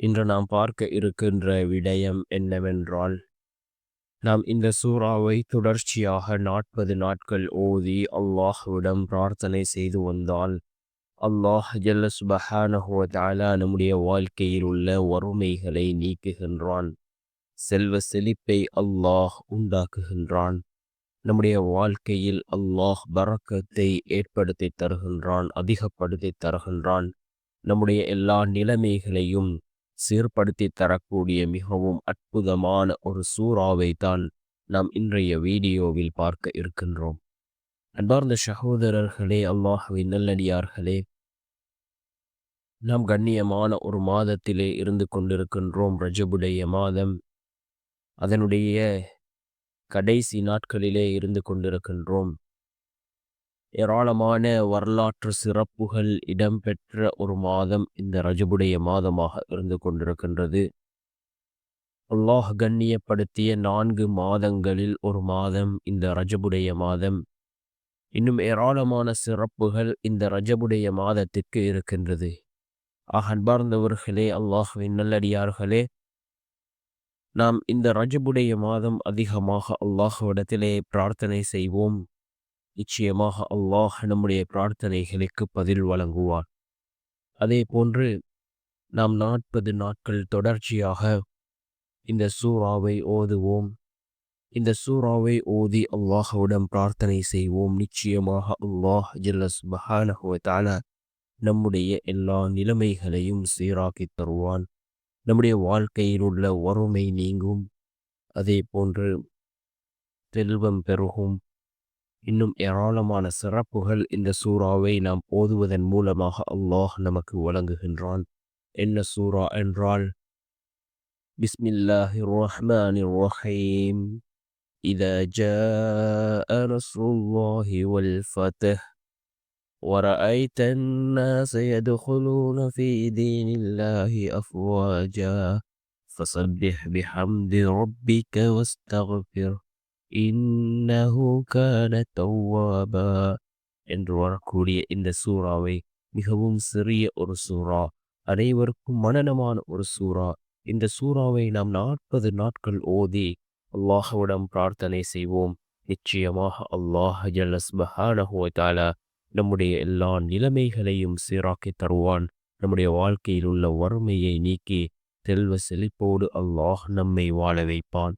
இன்று நாம் பார்க்க இருக்கின்ற விடயம் என்னவென்றால் நாம் இந்த சூறாவை தொடர்ச்சியாக நாற்பது நாட்கள் ஓதி அல்லாஹ்விடம் பிரார்த்தனை செய்து வந்தால் அல்லாஹ் ஜல்ல சுபஹானஹுவ நம்முடைய வாழ்க்கையில் உள்ள வறுமைகளை நீக்குகின்றான். செல்வ செழிப்பை அல்லாஹ் உண்டாக்குகின்றான். நம்முடைய வாழ்க்கையில் அல்லாஹ் பறக்கத்தை ஏற்படுத்தி தருகின்றான் அதிகப்படுத்தி தருகின்றான். நம்முடைய எல்லா நிலைமைகளையும் சீர்படுத்தி தரக்கூடிய மிகவும் அற்புதமான ஒரு சூறாவை தான் நாம் இன்றைய வீடியோவில் பார்க்க இருக்கின்றோம். அன்பார்ந்த சகோதரர்களே அல்லாஹுவின் நல்லடியார்களே நாம் கண்ணியமான ஒரு மாதத்திலே இருந்து கொண்டிருக்கின்றோம். ரஜபுடைய மாதம் அதனுடைய கடைசி நாட்களிலே இருந்து கொண்டிருக்கின்றோம். ஏராளமான வரலாற்று சிறப்புகள் இடம்பெற்ற ஒரு மாதம் இந்த ரஜபுடைய மாதமாக இருந்து கொண்டிருக்கின்றது. அல்லாஹ் கண்ணியப்படுத்திய நான்கு மாதங்களில் ஒரு மாதம் இந்த ரஜபுடைய மாதம். இன்னும் ஏராளமான சிறப்புகள் இந்த ரஜபுடைய மாதத்திற்கு இருக்கின்றது. ஆக அன்பார்ந்தவர்களே அல்லாஹுவின் நல்லடியார்களே நாம் இந்த ரஜபுடைய மாதம் அதிகமாக அல்லாஹுவிடத்திலே பிரார்த்தனை செய்வோம். நிச்சயமாக அல்லாஹ் நம்முடைய பிரார்த்தனைகளுக்கு பதில் வழங்குவார் அதே போன்று நாம் நாற்பது நாட்கள் தொடர்ச்சியாக இந்த சூறாவை ஓதுவோம். இந்த சூறாவை ஓதி அல்லாஹுடன் பிரார்த்தனை செய்வோம். நிச்சயமாக அல்லாஹ் ஜல்லஸ் பஹானஹுவத்தான நம்முடைய எல்லா நிலைமைகளையும் சீராக்கி தருவான். நம்முடைய வாழ்க்கையில் உள்ள வறுமை நீங்கும். அதே போன்று செல்வம் பெருகும். இன்னும் ஏராளமான சிறப்புகள் இந்த சூறாவை நாம் ஓதுவதன் மூலமாக அல்லாஹ் நமக்கு வழங்குகின்றான் என்ன சூறா என்றால் பிஸ்மில்லாஹி ரஹ்மான் ரஹீம் إذا جاء نصر الله والفتح ورأيت الناس يدخلون في دين الله أفواجا فسبح بحمد ربك واستغفر இன்னஹு கான தௌவாபா என்று வரக்கூடிய இந்த சூறாவை மிகவும் சிறிய ஒரு சூறா அனைவருக்கும் மனநமான ஒரு சூறா. இந்த சூறாவை நாம் நாற்பது நாட்கள் ஓதி அல்லாஹவிடம் பிரார்த்தனை செய்வோம். நிச்சயமாக அல்லாஹ் ஜல்லஸ்பஹானஹோதாலா நம்முடைய எல்லா நிலைமைகளையும் சீராக்கி தருவான். நம்முடைய வாழ்க்கையில் உள்ள வறுமையை நீக்கி செல்வ செழிப்போடு அல்லாஹ் நம்மை வாழ வைப்பான்.